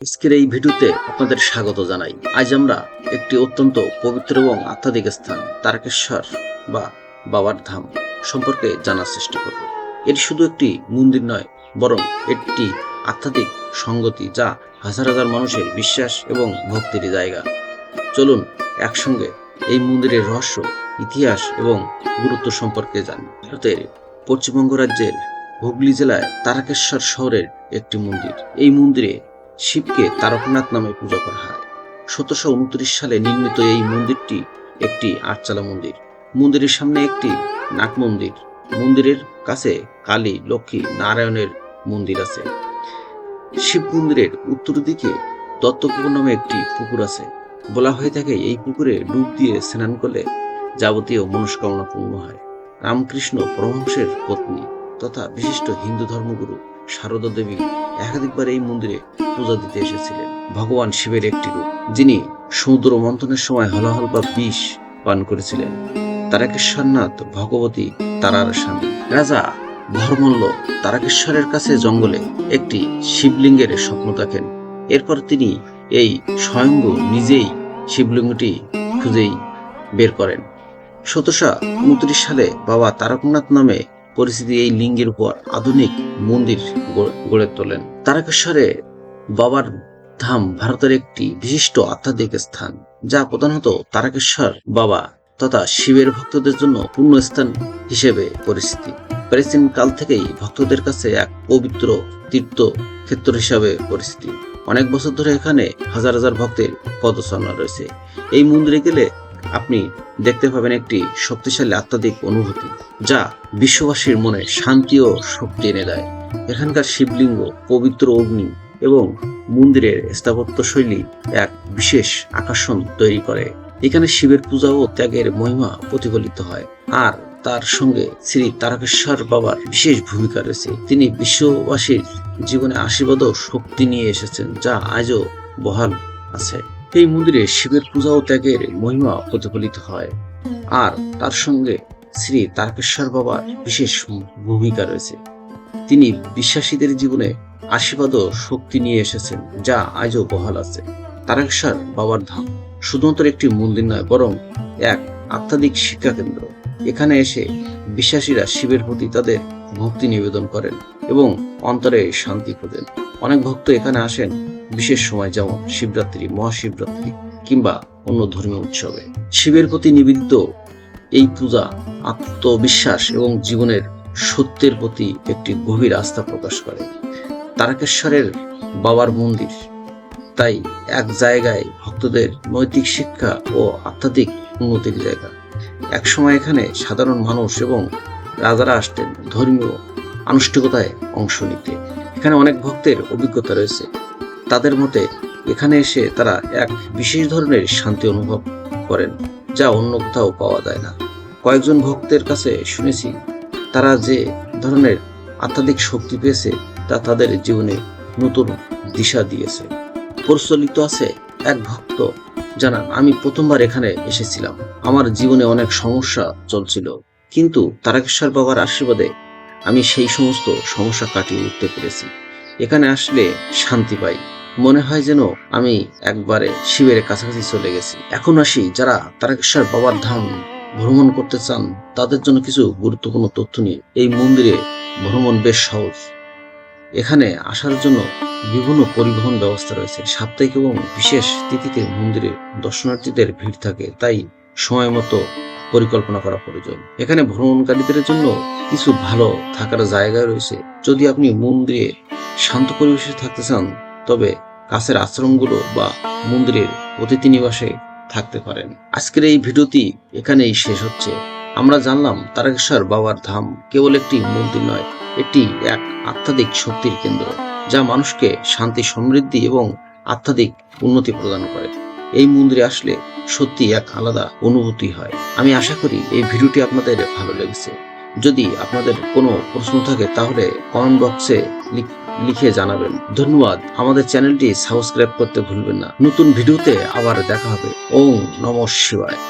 আজকের এই ভিডিওতে আপনাদের স্বাগত জানাই। আজ আমরা একটি অত্যন্ত পবিত্র এবং আধ্যাত্মিক স্থান, তারকেশ্বর বা বাবার ধাম সম্পর্কে জানার চেষ্টা করব। এটি শুধু একটি মন্দির নয়, বরং একটি আধ্যাত্মিক সঙ্গতি যা হাজার হাজার মানুষের বিশ্বাস এবং ভক্তির জায়গা। চলুন একসঙ্গে এই মন্দিরের রহস্য, ইতিহাস এবং গুরুত্ব সম্পর্কে জানি। ভারতের পশ্চিমবঙ্গ রাজ্যের হুগলি জেলায় তারকেশ্বর শহরের একটি মন্দির। এই মন্দিরে শিবকে তারকনাথ নামে পূজা করা হয়। সতেরোশো উনত্রিশ সালে নির্মিত এই মন্দিরটি একটি আটচালা মন্দির। মন্দিরের সামনে একটি নাট মন্দির। মন্দিরের কাছে কালী, লক্ষ্মী, নারায়ণের মন্দির আছে। শিব মন্দিরের উত্তর দিকে দত্তপুকুর নামে একটি পুকুর আছে। বলা হয়ে থাকে এই পুকুরে ডুব দিয়ে স্নান করলে যাবতীয় মনস্কামনা পূর্ণ হয়। রামকৃষ্ণ পরমহংসের পত্নী তথা বিশিষ্ট হিন্দু ধর্মগুরু শারদা দেবী একাধিকবার এই মন্দিরে পূজা দিতে এসেছিলেন। ভগবান শিবের একটি রূপ, যিনি সমুদ্র মন্থনের সময় হলাহল বা বিষ পান করেছিলেন। তারাকেশ্বরনাথ ভগবতী তারার স্বামী। রাজা ভরমল্ল তারাকেশ্বরের কাছে জঙ্গলে একটি শিবলিঙ্গের স্বপ্ন দেখেন। এরপর তিনি এই স্বয়ম্ভ নিজেই শিবলিঙ্গটি খুঁজেই বের করেন। সতেরোশো উনত্রিশ সালে বাবা তারকনাথ নামে পরিস্থিতি এই লিঙ্গের উপর আধুনিক মন্দির গড়ে- তোলেন। তারকেশ্বরে বাবার ধাম ভারতের একটি বিশিষ্ট আধ্যাত্মিক স্থান, যা প্রধানত তারকেশ্বর বাবা তথা শিবের ভক্তদের জন্য পূর্ণ স্থান হিসেবে পরিচিতি। প্রাচীন কাল থেকেই ভক্তদের কাছে এক পবিত্র তীর্থ ক্ষেত্র হিসাবে পরিচিতি। অনেক বছর ধরে এখানে হাজার হাজার ভক্তের পদচারণা রয়েছে। এই মন্দিরে গেলে আপনি দেখতে পাবেন একটি শক্তিশালী আত্মাধিক অনুভূতি, যা বিশ্ববাসীর মনে শান্তি ও শক্তি এনে দেয়। এখানকার শিবলিঙ্গ, পবিত্র অগ্নি এবং মন্দিরের স্থাপত্য শৈলী এক বিশেষ আকর্ষণ তৈরি করে। এখানে শিবের পূজা ও ত্যাগের মহিমা প্রতিফলিত হয়। আর তার সঙ্গে শ্রী তারকেশ্বর বাবার বিশেষ ভূমিকা রয়েছে। তিনি বিশ্ববাসীর জীবনে আশীর্বাদ ও শক্তি নিয়ে এসেছেন, যা আজও বহাল আছে। এই মন্দিরে শিবের পূজা ও ত্যাগের মহিমা প্রতিফলিত হয়। আর তার সঙ্গে শ্রী তারকেশ্বর বাবার বিশেষ ভূমিকা রয়েছে। তিনি বিশ্বাসীদের জীবনে আশীর্বাদ ও শক্তি নিয়ে এসেছেন, যা আজও বহাল আছে। তারকেশ্বর বাবার ধাম শুধুমাত্র একটি মন্দির নয়, বরং এক আধ্যাত্মিক শিক্ষা কেন্দ্র এখানে এসে বিশ্বাসীরা শিবের প্রতি তাদের ভক্তি নিবেদন করেন। এবং অন্তরে শান্তি খোঁজেন অনেক ভক্ত এখানে আসেন, বিশেষ সময় যেমন শিবরাত্রি, মহাশিবরাত্রি কিংবা অন্য ধর্মীয় উৎসবে। শিবের প্রতি নিবেদিত এই পূজা আত্মবিশ্বাস এবং জীবনের সত্যের প্রতি একটি গভীর আস্থা প্রকাশ করে। তারকেশ্বরের বাবার মন্দির। তাই এক জায়গায় ভক্তদের নৈতিক শিক্ষা ও আধ্যাত্মিক উন্নতির জায়গা। একসময় এখানে সাধারণ মানুষ এবং রাজারা আসতেন ধর্মীয় আনুষ্ঠানিকতায় অংশ নিতে। এখানে অনেক ভক্তের অভিজ্ঞতা রয়েছে। তাদের মতে, এখানে এসে তারা এক বিশেষ ধরনের শান্তি অনুভব করেন, যা অন্য কোথাও পাওয়া যায় না। কয়েকজন ভক্তের কাছে শুনেছি, তারা যে ধরনের আধ্যাত্মিক শক্তি পেয়েছে, তা তাদের জীবনে নতুন দিশা দিয়েছে। প্রচলিত আছে এক ভক্ত, জানান, আমি প্রথমবার এখানে এসেছিলাম। আমার জীবনে অনেক সমস্যা চলছিল। কিন্তু তারকেশ্বর বাবার আশীর্বাদে আমি সেই সমস্ত সমস্যা কাটিয়ে উঠতে পেরেছি। এখানে আসলে শান্তি পাই। মনে হয় যেন আমি একবারে শিবের কাছাকাছি চলে গেছি। এখন আসি যারা তারকেশ্বর বাবার ধাম ভ্রমণ করতে চান, তাদের জন্য কিছু গুরুত্বপূর্ণ তথ্য নিয়ে এই মন্দিরে ভ্রমণ বেশ সহজ। এখানে আসার জন্য বিভিন্ন পরিবহন ব্যবস্থা রয়েছে। সাপ্তাহিক এবং বিশেষ তিথিতে মন্দিরে দর্শনার্থীদের ভিড় থাকে, তাই সময় মতো পরিকল্পনা করা প্রয়োজন। এখানে ভ্রমণকারীদের জন্য কিছু ভালো থাকার জায়গা রয়েছে। যদি আপনি মন্দিরে শান্ত পরিবেশে থাকতে চান, তবে কাছের আশ্রমগুলো বা মন্দিরের অতিথি নিবাসে থাকতে পারেন। আজকের এই ভিডিওটি এখানেই শেষ হচ্ছে। আমরা জানলাম তারকেশ্বর বাবার ধাম কেবল একটি মন্দির নয়, এটি এক আধ্যাত্মিক শক্তির কেন্দ্র, যা মানুষকে শান্তি সমৃদ্ধি এবং আধ্যাত্মিক উন্নতি প্রদান করে। এই মন্দিরে আসলে সত্যি এক আলাদা অনুভূতি হয়। আমি আশা করি এই ভিডিওটি আপনাদের ভালো লেগেছে। যদি আপনাদের কোনো প্রশ্ন থাকে, তাহলে কমেন্ট বক্সে লিখে জানাবেন। ধন্যবাদ। আমাদের চ্যানেলটি সাবস্ক্রাইব করতে ভুলবেন না। নতুন ভিডিওতে আবার দেখা হবে। ওম নম শিবায়।